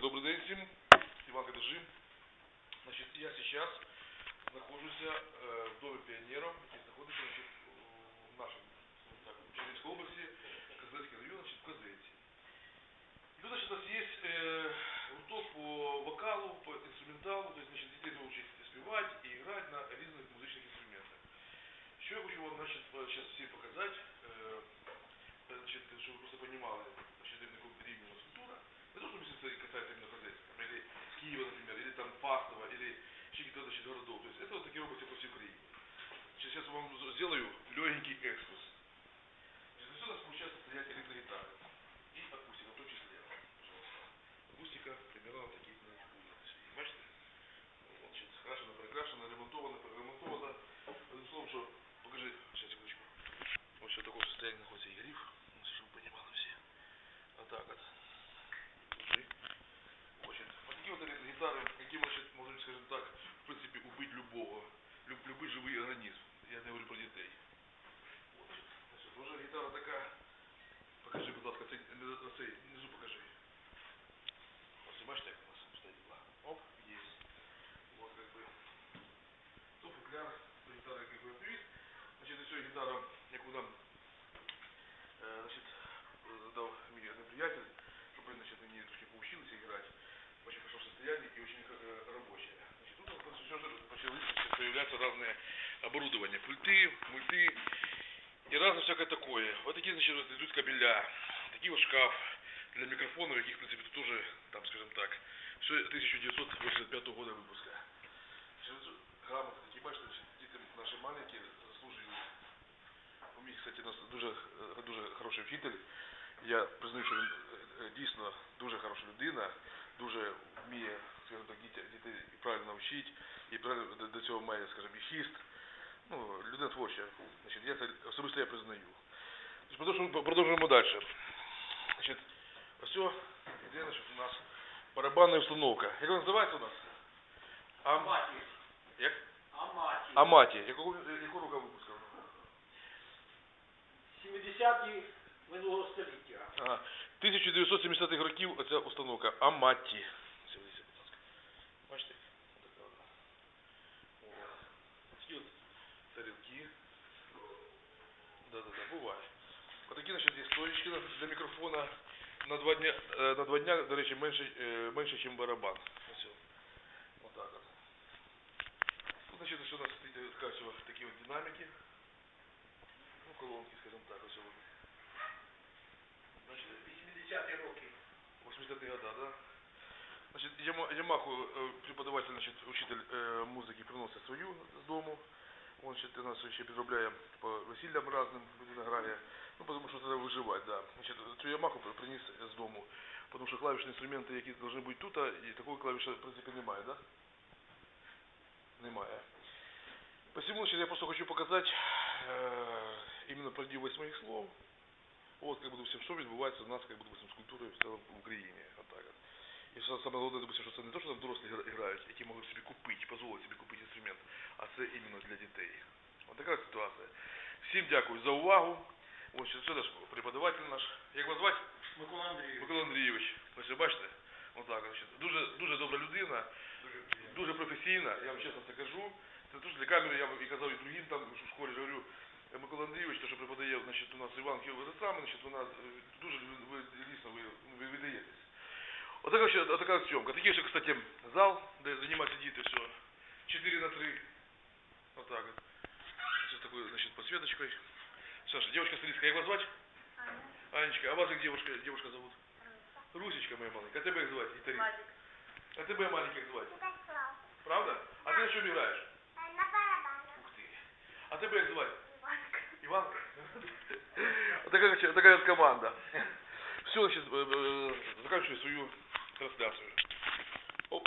Добрый день всем. Иванка, держи. Значит, я сейчас нахожусь э, в доме пионеров, значит, городов. То есть это вот такие области по всей Украине. Сейчас, сейчас вам сделаю легенький экскурс. Значит, отсюда у нас получается стоять электрогитары. И акустика в том числе. Пожалуйста. Акустика примерно вот будет. Бачите? Вот, значит, крашена, перекрашена, ремонтована, переремонтована. Одним словом, что... Покажи, сейчас, секундочку. Вот что в таком состоянии находится и гриф. Чтобы вы понимали все. Вот так вот. Значит, вот такие вот электрогитары, какие значит, можно, скажем так, в принципе, убить любого, люб, любой живой организм. Я не говорю про детей. Вот, значит, уже гитара такая. Покажи, будь ласка, цей, цей, начали значит, появляться разные оборудования. Пульты, мульты и разное всякое такое. Вот такие, значит, вот идут кабеля. Такие вот шкаф для микрофонов, яких, в принципе, тоже, там, скажем так, все 1985 года выпуска. Значит, вот грамоты такі, бачите, значить, діти наші маленькі заслужили. У мій, кстати, у нас дуже, е, дуже хороший вчитель. Я признаю, що він е, е, дійсно дуже хороша людина, дуже вміє, скажімо так, дітей, і правильно навчити, і правильно до, цього має, скажімо, і хіст. Ну, людина творча. Значить, я це особисто я признаю. Продовжуємо, продовжуємо далі. Значить, ось цього іде, значить, у нас барабанна установка. Як вона називається у нас? Ам... Аматі. Як? Аматі. Аматі. Якого, якого року випуску? 70-ті минулого століття. Ага. 1970-х років оця установка Аматі. Отакі, значить, є стоечки на- для мікрофона. На два дня, е, на два дня, до речі, менше, е, менше, ніж барабан. Отак от. Тут, значить, що у нас стоїть ось такі от динаміки. Ну, колонки, скажімо так, ось. о. Бачите? 80-ті роки. 80-е года, да? Значит, Ямаху э, преподаватель, значит, учитель музики приносить свою з дому. Он значит, у нас ще підробляє по весіллям разним, людина грає. Ну, потому що треба виживати, да. Значит, цю Ямаху при- приніс з дому. Потому що клавішні інструменти, які повинні бути тут, а, і такої клавіші, в принципі, немає, да? Немає. Посему, значит, я просто хочу показать э, именно правдивость моих слов. Вот, как бы, допустим, что відбувається у нас, как бы, допустим, з культурою в целом в Україні. Отак от. І що саме головне, допустим, що це не то, що там дорослі гра- грають, які можуть собі купити, дозволити собі купити інструмент, а це іменно для дітей. Ось така ситуація. Всім дякую за увагу. Ось це наш преподаватель наш. Як вас звати? Микола Андрійович. Микола Андрійович. Ось ви бачите? Отак, значить. Дуже, дуже добра людина, дуже професійна, я вам чесно це кажу. Це дуже для камери, я вам і казав і другим там, що в школі ж говорю, е, Микола Андрійович, те, що преподає, значить, у нас Іван Київ саме, значить, вона е, дуже ви, ви дійсно ви, ви видаєтесь. Отака, ще, отака зйомка. Такий ще, кстати, зал, де займаються діти, все. 4 на 3. Отак от. С такой, значит, подсветочкой. Саша, девочка стилистка, як вас звати? Анечка, а вас як девушка, девушка зовут? Русечка моя маленькая. А тебе як звати? Віталій? Владик. А тебе маленький як звати? Святослав. Правда? А ти на чому граєш? На барабанах. Ух ти. А тебе як звати? Иванка. Иванка? Вот такая, вот такая вот команда. Все, значит, э, э, заканчиваю свою трансляцию.